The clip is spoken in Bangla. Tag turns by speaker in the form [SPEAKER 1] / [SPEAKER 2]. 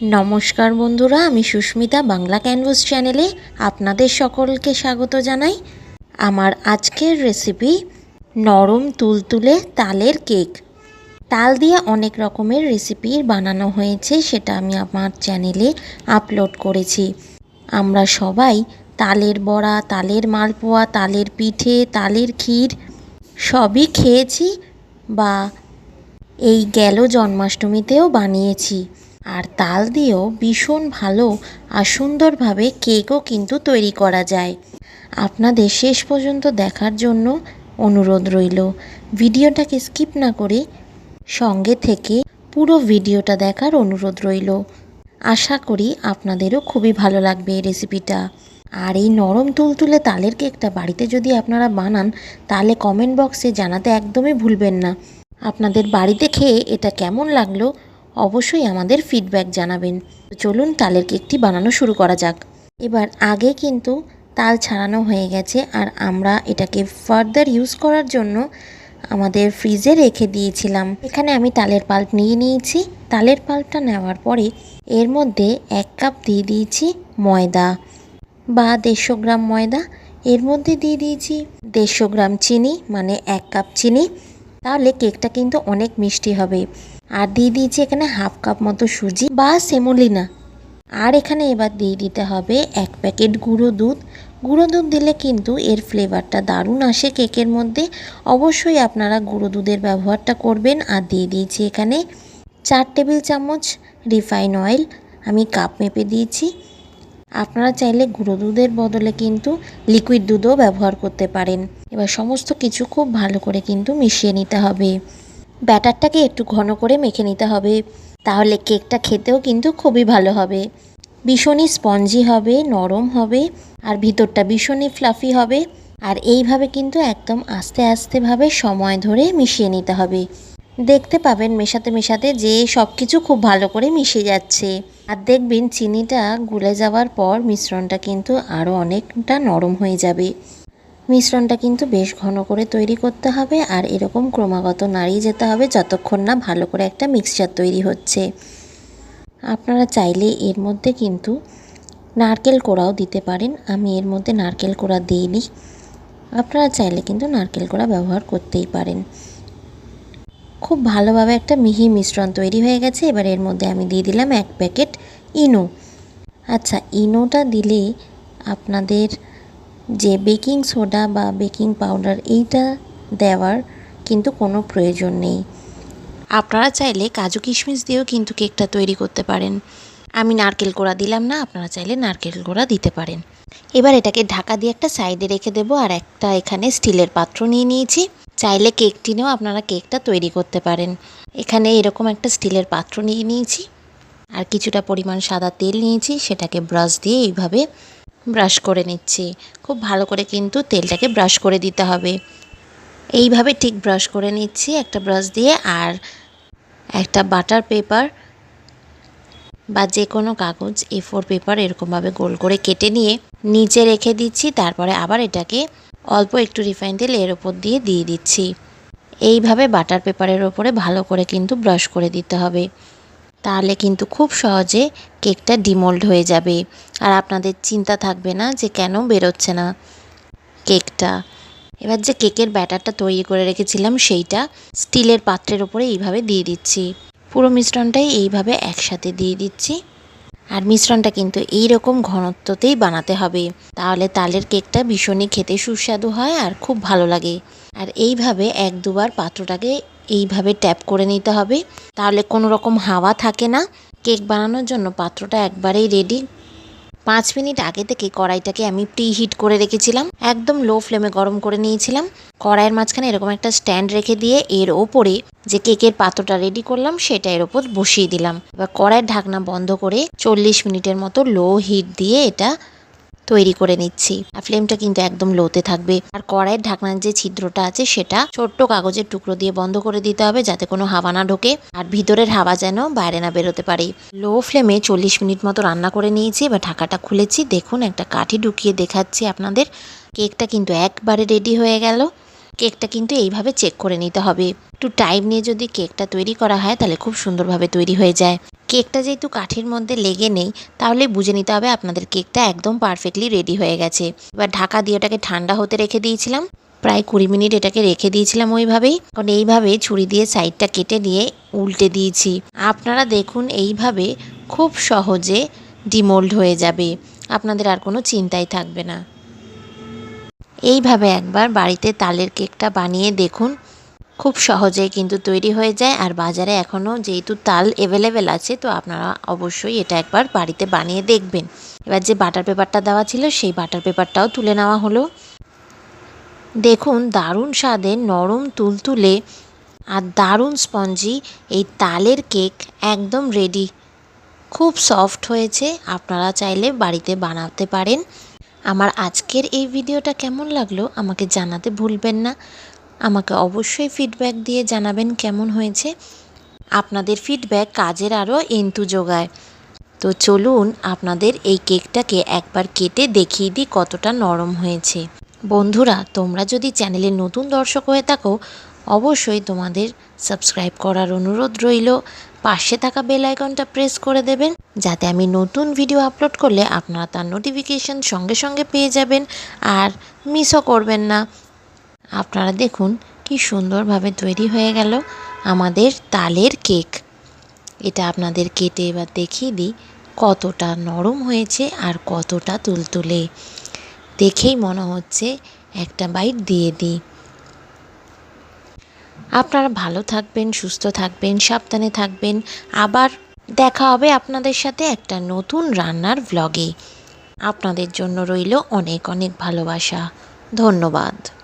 [SPEAKER 1] নমস্কার বন্ধুরা, আমি সুস্মিতা বাংলা ক্যানভাস চ্যানেলে আপনাদের সকলকে স্বাগত জানাই। আমার আজকের রেসিপি নরম তুলতুলে তালের কেক তাল দিয়ে অনেক রকমের রেসিপি বানানো হয়েছে, সেটা আমি আমার চ্যানেলে আপলোড করেছি। আমরা সবাই তালের বড়া, তালের মালপোয়া, তালের পিঠে, তালের ক্ষীর সবই খেয়েছি বা এই গেল জন্মাষ্টমীতেও বানিয়েছি। আর তাল দিয়েও ভীষণ ভালো আর সুন্দরভাবে কেকও কিন্তু তৈরি করা যায়। আপনাদের শেষ পর্যন্ত দেখার জন্য অনুরোধ রইল। ভিডিওটাকে স্কিপ না করে সঙ্গে থেকে পুরো ভিডিওটা দেখার অনুরোধ রইল। আশা করি আপনাদেরও খুবই ভালো লাগবে এই রেসিপিটা। আর এই নরম তুলতুলে তালের কেকটা বাড়িতে যদি আপনারা বানান, তাহলে কমেন্ট বক্সে জানাতে একদমই ভুলবেন না। আপনাদের বাড়িতে খেয়ে এটা কেমন লাগল অবশ্যই আমাদের ফিডব্যাক জানাবেন। চলুন তালের কেকটি বানানো শুরু করা যাক। এবার আগে কিন্তু তাল ছাড়ানো হয়ে গেছে আর আমরা এটাকে ফার্দার ইউজ করার জন্য আমাদের ফ্রিজে রেখে দিয়েছিলাম। এখানে আমি তালের পাল্প নিয়ে নিয়েছি। তালের পাল্পটা নেওয়ার পরে এর মধ্যে এক কাপ দিয়ে দিয়েছি ময়দা বা দেড়শো গ্রাম ময়দা। এর মধ্যে দিয়ে দিয়েছি দেড়শো গ্রাম চিনি মানে এক কাপ চিনি। তাহলে কেকটা কিন্তু অনেক মিষ্টি হবে। আর দিয়ে দিয়েছি এখানে হাফ কাপ মতো সুজি বা সেমোলিনা। আর এখানে এবার দিয়ে দিতে হবে এক প্যাকেট গুঁড়ো দুধ। গুঁড়ো দুধ দিলে কিন্তু এর ফ্লেভারটা দারুণ আসে কেকের মধ্যে। অবশ্যই আপনারা গুঁড়ো দুধের ব্যবহারটা করবেন। আর দিয়ে দিয়েছি এখানে চার টেবিল চামচ রিফাইন অয়েল। আমি কাপ মেপে দিয়েছি। আপনারা চাইলে গুঁড়ো দুধের বদলে কিন্তু লিকুইড দুধও ব্যবহার করতে পারেন। এবার সমস্ত কিছু খুব ভালো করে কিন্তু মিশিয়ে নিতে হবে। ব্যাটারটাকে একটু ঘন করে মেখে নিতে হবে। তাহলে কেকটা খেতেও কিন্তু খুবই ভালো হবে। ভীষণই স্পঞ্জি হবে, নরম হবে, আর ভিতরটা ভীষণই ফ্লাফি হবে। আর এইভাবে কিন্তু একদম আস্তে আস্তেভাবে সময় ধরে মিশিয়ে নিতে হবে। দেখতে পাবেন মেশাতে মেশাতে যে সব কিছু খুব ভালো করে মিশে যাচ্ছে। আর দেখবেন চিনিটা গুলে যাওয়ার পর মিশ্রণটা কিন্তু আরও অনেকটা নরম হয়ে যাবে। মিশ্রণটা কিন্তু বেশ ঘন করে তৈরি করতে হবে আর এরকম ক্রমাগত নাড়িয়ে যেতে হবে যতক্ষণ না ভালো করে একটা মিক্সচার তৈরি হচ্ছে। আপনারা চাইলে এর মধ্যে কিন্তু নারকেল কোড়াও দিতে পারেন। আমি এর মধ্যে নারকেল কোড়া দিইনি। আপনারা চাইলে কিন্তু নারকেল কোড়া ব্যবহার করতেই পারেন। খুব ভালোভাবে একটা মিহি মিশ্রণ তৈরি হয়ে গেছে। এবার এর মধ্যে আমি দিয়ে দিলাম এক প্যাকেট ইনো। আচ্ছা ইনোটা দিলে আপনাদের যে বেকিং সোডা বা বেকিং পাউডার এইটা দেওয়ার কিন্তু কোনো প্রয়োজন নেই। আপনারা চাইলে কাজু কিশমিশ দিয়েও কিন্তু কেকটা তৈরি করতে পারেন। আমি নারকেল কোড়া দিলাম না, আপনারা চাইলে নারকেল কোড়া দিতে পারেন। এবার এটাকে ঢাকা দিয়ে একটা সাইডে রেখে দেবো আর একটা এখানে স্টিলের পাত্র নিয়ে নিয়েছি। চাইলে কেক টিনেও আপনারা কেকটা তৈরি করতে পারেন। এখানে এরকম একটা স্টিলের পাত্র নিয়ে নিয়েছি। আর কিছুটা পরিমাণ সাদা তেল নিয়েছি, সেটাকে ব্রাশ দিয়ে এইভাবে ব্রাশ করে নিচ্ছি। খুব ভালো করে কিন্তু তেলটাকে ব্রাশ করে দিতে হবে। এইভাবে ঠিক ব্রাশ করে নিচ্ছি একটা ব্রাশ দিয়ে আর একটা বাটার পেপার বা যে কোনো কাগজ এ ফোর পেপার এরকমভাবে গোল করে কেটে নিয়ে নিচে রেখে দিচ্ছি। তারপরে আবার এটাকে অল্প একটু রিফাইন তেল এর ওপর দিয়ে দিয়ে দিচ্ছি। এইভাবে বাটার পেপারের ওপরে ভালো করে কিন্তু ব্রাশ করে দিতে হবে। তাহলে কিন্তু খুব সহজে কেকটা ডিমোল্ড হয়ে যাবে। আর আপনাদের চিন্তা থাকবে না যে কেন বেরোচ্ছে না কেকটা। এবার যে কেকের ব্যাটারটা তৈরি করে রেখেছিলাম সেইটা স্টিলের পাত্রের ওপরে এইভাবে দিয়ে দিচ্ছি। পুরো মিশ্রণটাই এইভাবে একসাথে দিয়ে দিচ্ছি। আর মিশ্রণটা কিন্তু এই রকম ঘনত্বতেই বানাতে হবে। তাহলে তালের কেকটা ভীষণই খেতে সুস্বাদু হয় আর খুব ভালো লাগে। আর এইভাবে এক দুবার পাত্রটাকে এইভাবে ট্যাপ করে নিতে হবে। তাহলে কোনো রকম হাওয়া থাকে না। কেক বানানোর জন্য পাত্রটা একবারেই রেডি পাঁচ মিনিট আগে থেকে কড়াইটাকে আমি প্রি হিট করে রেখেছিলাম। একদম লো ফ্লেমে গরম করে নিয়েছিলাম। কড়াইয়ের মাঝখানে এরকম একটা স্ট্যান্ড রেখে দিয়ে এর ওপরে যে কেকের পাত্রটা রেডি করলাম, সেটা এর ওপর বসিয়ে দিলাম। এবার কড়াইয়ের ঢাকনা বন্ধ করে চল্লিশ মিনিটের মতো লো হিট দিয়ে এটা তৈরি করে নিচ্ছি। আর ফ্লেমটা কিন্তু একদম লোতে থাকবে। আর কড়াইয়ের ঢাকনার যে ছিদ্রটা আছে সেটা ছোট্ট কাগজের টুকরো দিয়ে বন্ধ করে দিতে হবে যাতে কোনো হাওয়া না ঢোকে। আর ভিতরের হাওয়া যেন বাইরে না বেরোতে পারে। লো ফ্লেমে চল্লিশ মিনিট মতো রান্না করে নিয়েছি। এবার ঢাকাটা খুলেছি। দেখুন, একটা কাঠি ঢুকিয়ে দেখাচ্ছি আপনাদের। কেকটা কিন্তু একবারে রেডি হয়ে গেল। কেকটা কিন্তু এইভাবে চেক করে নিতে হবে। একটু টাইম নিয়ে যদি কেকটা তৈরি করা হয়, তাহলে খুব সুন্দরভাবে তৈরি হয়ে যায়। কেকটা যেহেতু কাঠির মধ্যে লেগে নেই, তাহলে বুঝে নিতে হবে আপনাদের কেকটা একদম পারফেক্টলি রেডি হয়ে গেছে। এবার ঢাকা দিয়ে ওটাকে ঠান্ডা হতে রেখে দিয়েছিলাম। প্রায় কুড়ি মিনিট এটাকে রেখে দিয়েছিলাম ওইভাবেই। কারণ এইভাবে ছুরি দিয়ে সাইডটা কেটে নিয়ে উল্টে দিয়েছি। আপনারা দেখুন এইভাবে খুব সহজে ডিমোল্ড হয়ে যাবে। আপনাদের আর কোনো চিন্তাই থাকবে না। এইভাবে একবার বাড়িতে তালের কেকটা বানিয়ে দেখুন। খুব সহজেই কিন্তু তৈরি হয়ে যায়। আর বাজারে এখনও যেহেতু তাল অ্যাভেলেবেল আছে, তো আপনারা অবশ্যই এটা একবার বাড়িতে বানিয়ে দেখবেন। এবার যে বাটার পেপারটা দেওয়া ছিল, সেই বাটার পেপারটাও তুলে নেওয়া হলো। দেখুন, দারুণ স্বাদের নরম তুলতুলে আর দারুণ স্পঞ্জি এই তালের কেক একদম রেডি খুব সফট হয়েছে, আপনারা চাইলে বাড়িতে বানাতে পারেন। আমার আজকের এই ভিডিওটা কেমন লাগল আমাকে জানাতে ভুলবেন না। আমাকে অবশ্যই ফিডব্যাক দিয়ে জানাবেন কেমন হয়েছে। আপনাদের ফিডব্যাক কাজের আরও এন্তু যোগায়। তো চলুন আপনাদের এই কেকটাকে একবার কেটে দেখিয়ে দিই কতটা নরম হয়েছে। বন্ধুরা, তোমরা যদি চ্যানেলের নতুন দর্শক হয়ে থাকো, অবশ্যই তোমাদের সাবস্ক্রাইব করার অনুরোধ রইল। পাশে থাকা বেল আইকনটা প্রেস করে দেবেন, যাতে আমি নতুন ভিডিও আপলোড করলে আপনারা তার নোটিফিকেশন সঙ্গে সঙ্গে পেয়ে যাবেন। আর মিসও করবেন না। আপনারা দেখুন কি সুন্দরভাবে তৈরি হয়ে গেল আমাদের তালের কেক। এটা আপনাদের কেটে এবার দেখিয়ে দিই কতটা নরম হয়েছে আর কতটা তুলতুলে। দেখেই মনে হচ্ছে একটা বাইট দিয়ে দিই। আপনারা ভালো থাকবেন, সুস্থ থাকবেন, সাবধানে থাকবেন। আবার দেখা হবে আপনাদের সাথে একটা নতুন রান্নার ভ্লগে আপনাদের জন্য রইল অনেক অনেক ভালোবাসা। ধন্যবাদ।